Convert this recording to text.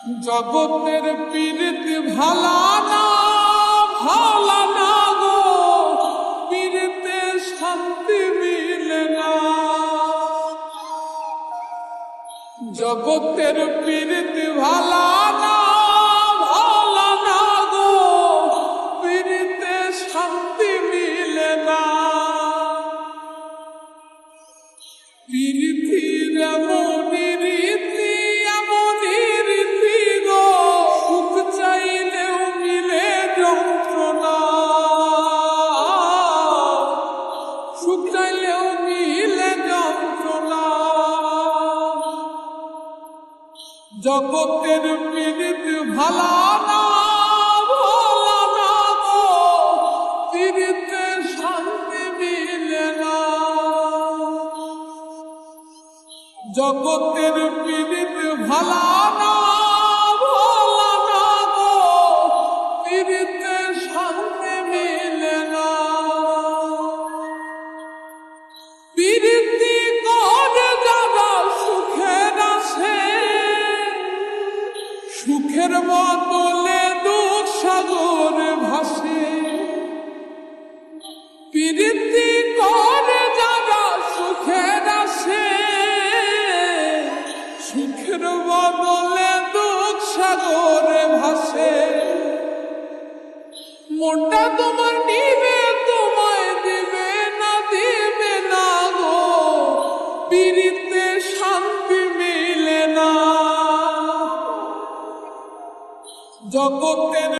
জগতের পীড়িত ভালা না ভালা গো, পীড়িতে শান্তি মিলে না। জগতের পীড়িত ভালা না ভালা গো, পীড়িতে শান্তি মিলে না। পীড়িতির এমনই জগতের পীড়িত ভালা না ভালা শান্তি মিলে জগতের পীড়িত ভালা না ভালা না শান্তি সুখের বদলে দুঃখ সাগর ভাসে। পীড়িতি করে যারা সুখের আসে, সুখের বদলে দুঃখ সাগরে ভাসে। মনটা তোমার নিবে তোমায় দিবে না দিবে না গো। পীড়িতে জগতের